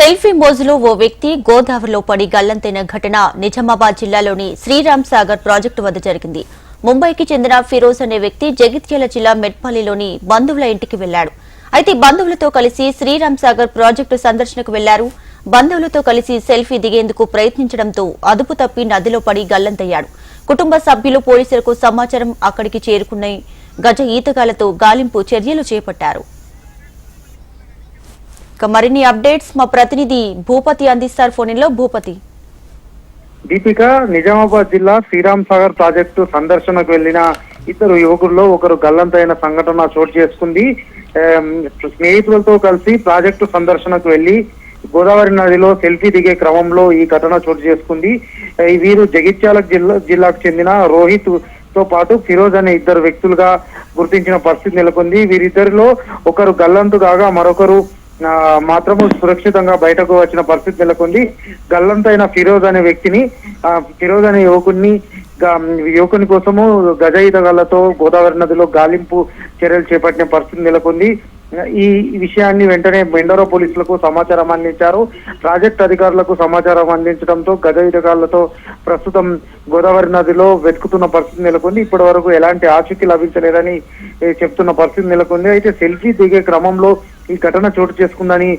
Selfie మోజులో ఓ వ్యక్తి గోదావరిలో పడి గల్లంతైన ఘటన నిజామాబాద్ జిల్లాలోని శ్రీరామ్ సాగర్ ప్రాజెక్టు వద్ద జరిగింది ముంబైకి చెందిన ఫిరోజ్ అనే వ్యక్తి జగిత్యాల జిల్లా మెట్పల్లిలోని బంధువుల ఇంటికి వెళ్లాడు అయితే బంధువులతో కలిసి శ్రీరామ్ సాగర్ ప్రాజెక్టు సందర్శనకు వెళ్లారు బంధువులతో కలిసి సెల్ఫీ దిగేందుకు ప్రయత్నించడంతో అదుపు తప్పి నదిలో పడి గల్లంతయ్యాడు కుటుంబ సభ్యులు పోలీసులకు సమాచారం అక్కడికి చేరుకున్న గజ ఈతగాలతో గాలింపు చర్యలు చేపట్టారు ఇక మరిన్ని అప్డేట్స్ మా ప్రతినిధి భూపతి అందిస్తారు ఫోన్ లో భూపతి దీపిక నిజామాబాద్ జిల్లా శ్రీరామ్ సాగర్ ప్రాజెక్టు సందర్శనకు వెళ్లిన ఇద్దరు యువకుల్లో ఒకరు గల్లంతైన సంఘటన చోటు చేసుకుంది స్నేహితులతో కలిసి ప్రాజెక్టు సందర్శనకు వెళ్లి గోదావరి నదిలో సెల్ఫీ దిగే క్రమంలో ఈ ఘటన చోటు చేసుకుంది వీరు జగిత్యాల జిల్లా జిల్లాకు చెందిన రోహిత్ తో పాటు ఫిరోజ్ అనే ఇద్దరు వ్యక్తులుగా గుర్తించిన పరిస్థితి నెలకొంది వీరిద్దరిలో ఒకరు గల్లంతు కాగా మరొకరు మాత్రము సురక్షితంగా బయటకు వచ్చిన పరిస్థితి నెలకొంది గల్లంతైన ఫిరోజ్ అనే వ్యక్తిని ఫిరోజ్ అనే యువకుని యువకుని కోసము గజ ఈతగాళ్లతో గోదావరి నదిలో గాలింపు చర్యలు చేపట్టిన పరిస్థితి నెలకొంది ఈ విషయాన్ని వెంటనే మెండోరో పోలీసులకు సమాచారం అందించారు ప్రాజెక్ట్ అధికారులకు సమాచారం అందించడంతో గజ ప్రస్తుతం గోదావరి నదిలో వెతుకుతున్న పరిస్థితి నెలకొంది ఇప్పటి వరకు ఎలాంటి ఆచూకీ లభించలేదని చెప్తున్న పరిస్థితి నెలకొంది అయితే సెల్ఫీ దిగే క్రమంలో ఈ ఘటన చోటు చేసుకుందని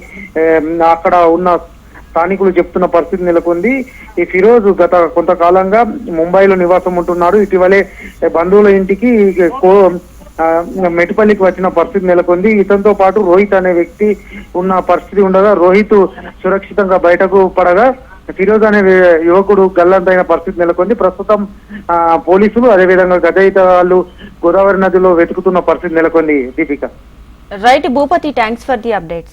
అక్కడ ఉన్న స్థానికులు చెప్తున్న పరిస్థితి నెలకొంది ఈ ఫిరోజ్ గత కొంతకాలంగా ముంబైలో నివాసం ఉంటున్నాడు ఇటీవలే బంధువుల ఇంటికి మెటిపల్లికి వచ్చిన పరిస్థితి నెలకొంది ఇతనితో పాటు రోహిత్ అనే వ్యక్తి ఉన్న పరిస్థితి ఉండగా రోహిత్ సురక్షితంగా బయటకు పడగా ఫిరోజ్ అనే యువకుడు గల్లంతైన పరిస్థితి నెలకొంది ప్రస్తుతం పోలీసులు అదేవిధంగా గజయిత వాళ్ళు గోదావరి నదిలో వెతుకుతున్న పరిస్థితి నెలకొంది Deepika Right, Bhupati, thanks for the updates.